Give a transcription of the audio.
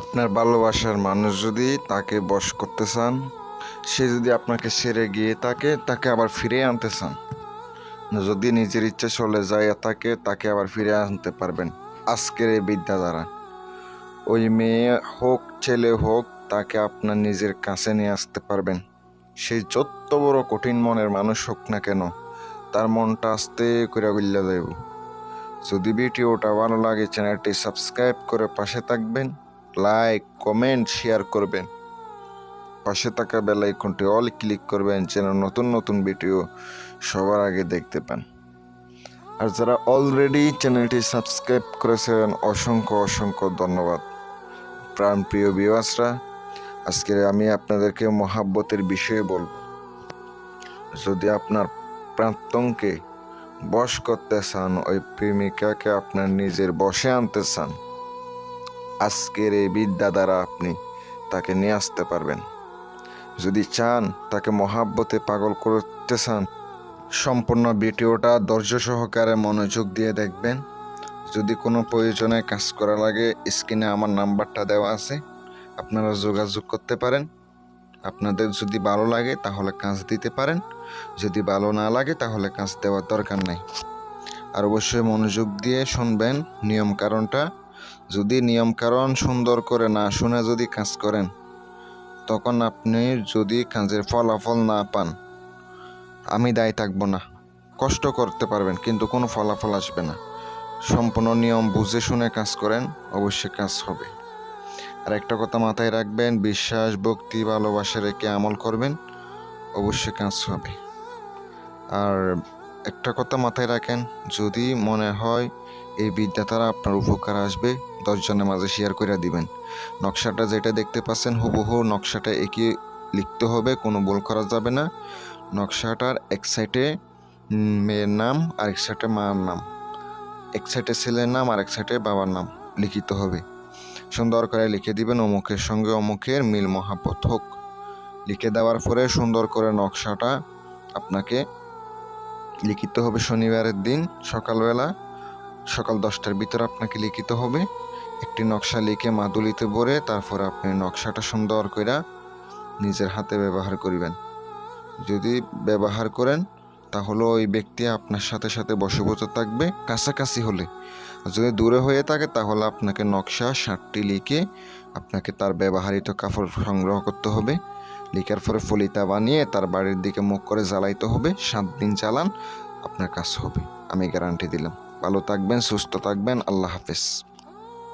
আপনার ভালোবাসার মানুষ যদি তাকে বশ করতে চান, সে যদি আপনাকে সেরে গিয়ে তাকে তাকে আবার ফিরে আনতে চান। যদি নিজের ইচ্ছে চলে যায় তাকে তাকে আবার ফিরে আনতে পারবেন। আজকের এই বিদ্যা দ্বারা। ওই মেয়ে হোক, ছেলে হোক, তাকে আপনার নিজের কাছে নিয়ে আসতে পারবেন। সেই যত বড় কঠিন মনের মানুষ হোক না কেন, তার মনটা আস্তে করে গুল্লা দেব। যদি ভিডিওটা ভালো লাগে, চ্যানেলটি সাবস্ক্রাইব করে পাশে থাকবেন। লাইক কমেন্ট শেয়ার করবেন। পাশে থাকা বেল আইকনটি অল ক্লিক করবেন যেন নতুন নতুন ভিডিও সবার আগে দেখতে পান। আর যারা অলরেডি চ্যানেলটি সাবস্ক্রাইব করেছেন, অসংখ্য অসংখ্য ধন্যবাদ। প্রাণপ্রিয় বিওয়াসরা আজকে আমি আপনাদেরকে মহাব্বতের বিষয়ে বলব। যদি আপনার প্রান্তংকে বশ করতে চান, ওই প্রেমিকাকে আপনার নিজের বশে আনতে চান আজকের এই বিদ্যা দ্বারা আপনি তাকে নিয়ে আসতে পারবেন। যদি চান তাকে মহাব্বতে পাগল করতে চান, সম্পূর্ণ ভিডিওটা ধৈর্য সহকারে মনোযোগ দিয়ে দেখবেন। যদি কোনো প্রয়োজনে কাজ করা লাগে, স্ক্রিনে আমার নাম্বারটা দেওয়া আছে। আপনারা যোগাযোগ করতে পারেন। আপনাদের যদি ভালো লাগে তাহলে কাজ দিতে পারেন। যদি ভালো না লাগে তাহলে কাজ দেওয়ার দরকার নাই। আর অবশ্যই মনোযোগ দিয়ে শুনবেন নিয়ম কারণটা। যদি নিয়ম কারণ সুন্দর করে না শুনে যদি কাজ করেন, তখন আপনি যদি কাজের ফলাফল না পান, আমি দায়ী থাকব না। কষ্ট করতে পারবেন, কিন্তু কোনো ফলাফল আসবে না। সম্পূর্ণ নিয়ম বুঝে শুনে কাজ করেন, অবশ্যই কাজ হবে। আর একটা কথা মাথায় রাখবেন, বিশ্বাস, ভক্তি, ভালোবাসা রেখে আমল করবেন, অবশ্যই কাজ হবে। আর একটা কথা মাথায় রাখেন, যদি মনে হয় এই বিদ্যা তারা আপনার উপকার আসবে, দশজনের মাঝে শেয়ার করে দিবেন। নকশাটা যেটা দেখতে পাচ্ছেন, হুবহু নকশাটা এঁকে লিখতে হবে, কোনো ভুল করা যাবে না। নকশাটার এক সাইডে মেয়ের নাম আর এক সাইডে মার নাম। এক সাইডে ছেলের নাম আর এক সাইডে বাবার নাম লিখিত হবে। সুন্দর করে লিখে দিবেন, অমুকের সঙ্গে অমুকের মিল মহাপথ হোক। লিখে দেওয়ার পরে সুন্দর করে নকশাটা আপনাকে লিখিত হবে শনিবারের দিন, সকালবেলা, সকাল দশটার ভিতরে আপনাকে লিখিত হবে। একটি নকশা লিখে মাদুলিতে ভরে তারপর আপনি নকশাটা সুন্দর করে নিজের হাতে ব্যবহার করিবেন। যদি ব্যবহার করেন তাহলে ওই ব্যক্তি আপনার সাথে সাথে বসে বসে থাকবে, কাছাকাছি হলে। যদি দূরে হয়ে থাকে, তাহলে আপনাকে নকশা ষাটটি লিখে আপনাকে তার ব্যবহারিত কাপড় সংগ্রহ করতে হবে। লিখার পরে ফলিতা বানিয়ে তার বাড়ির দিকে মুখ করে জ্বালাইতে হবে। সাত দিন চালান, আপনার কাজ হবে। আমি গ্যারান্টি দিলাম। ভালো থাকবেন, সুস্থ থাকবেন। আল্লাহ হাফেজ।